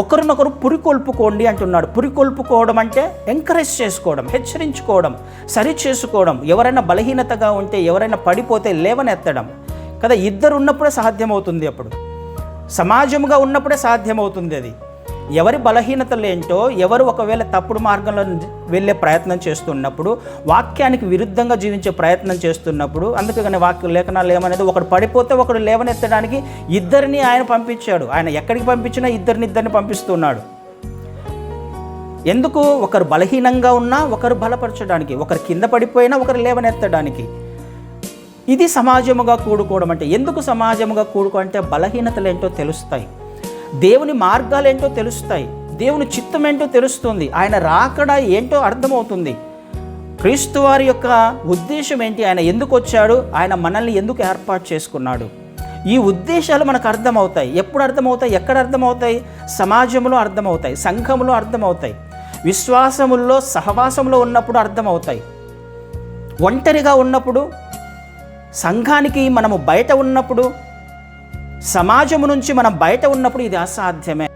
ఒకరినొకరు పురికొల్పుకోండి అంటున్నాడు. పురికొల్పుకోవడం అంటే ఎంకరేజ్ చేసుకోవడం హెచ్చరించుకోవడం సరి చేసుకోవడం ఎవరైనా బలహీనతగా ఉంటే ఎవరైనా పడిపోతే లేవనెత్తడం. కదా ఇద్దరు ఉన్నప్పుడే సాధ్యమవుతుంది అప్పుడు. సమాజముగా ఉన్నప్పుడే సాధ్యమవుతుంది అది. ఎవరి బలహీనతలు ఏంటో ఎవరు ఒకవేళ తప్పుడు మార్గంలో వెళ్ళే ప్రయత్నం చేస్తున్నప్పుడు వాక్యానికి విరుద్ధంగా జీవించే ప్రయత్నం చేస్తున్నప్పుడు అందుకని వాక్య లేఖనాలు ఏమనేది ఒకడు పడిపోతే ఒకడు లేవనెత్తడానికి ఇద్దరిని ఆయన పంపించాడు. ఆయన ఎక్కడికి పంపించినా ఇద్దరిని ఇద్దరిని పంపిస్తున్నాడు. ఎందుకు? ఒకరు బలహీనంగా ఉన్నా ఒకరు బలపరచడానికి ఒకరు కింద పడిపోయినా ఒకరు లేవనెత్తడానికి. ఇది సమాజముగా కూడుకోవడం అంటే ఎందుకు సమాజముగా కూడుకో అంటే బలహీనతలు ఏంటో తెలుస్తాయి. దేవుని మార్గాలు ఏంటో తెలుస్తాయి. దేవుని చిత్తం ఏంటో తెలుస్తుంది. ఆయన రాకడ ఏంటో అర్థమవుతుంది. క్రీస్తు వారి యొక్క ఉద్దేశం ఏంటి? ఆయన ఎందుకు వచ్చాడు? ఆయన మనల్ని ఎందుకు ఏర్పాటు చేసుకున్నాడు? ఈ ఉద్దేశాలు మనకు అర్థమవుతాయి. ఎప్పుడు అర్థమవుతాయి? ఎక్కడ అర్థమవుతాయి? సమాజంలో అర్థమవుతాయి. సంఘంలో అర్థమవుతాయి. విశ్వాసముల్లో సహవాసంలో ఉన్నప్పుడు అర్థమవుతాయి. ఒంటరిగా ఉన్నప్పుడు సంఘానికి మనము బయట ఉన్నప్పుడు సమాజము నుంచి మనం బయట ఉన్నప్పుడు ఇది అసాధ్యమే.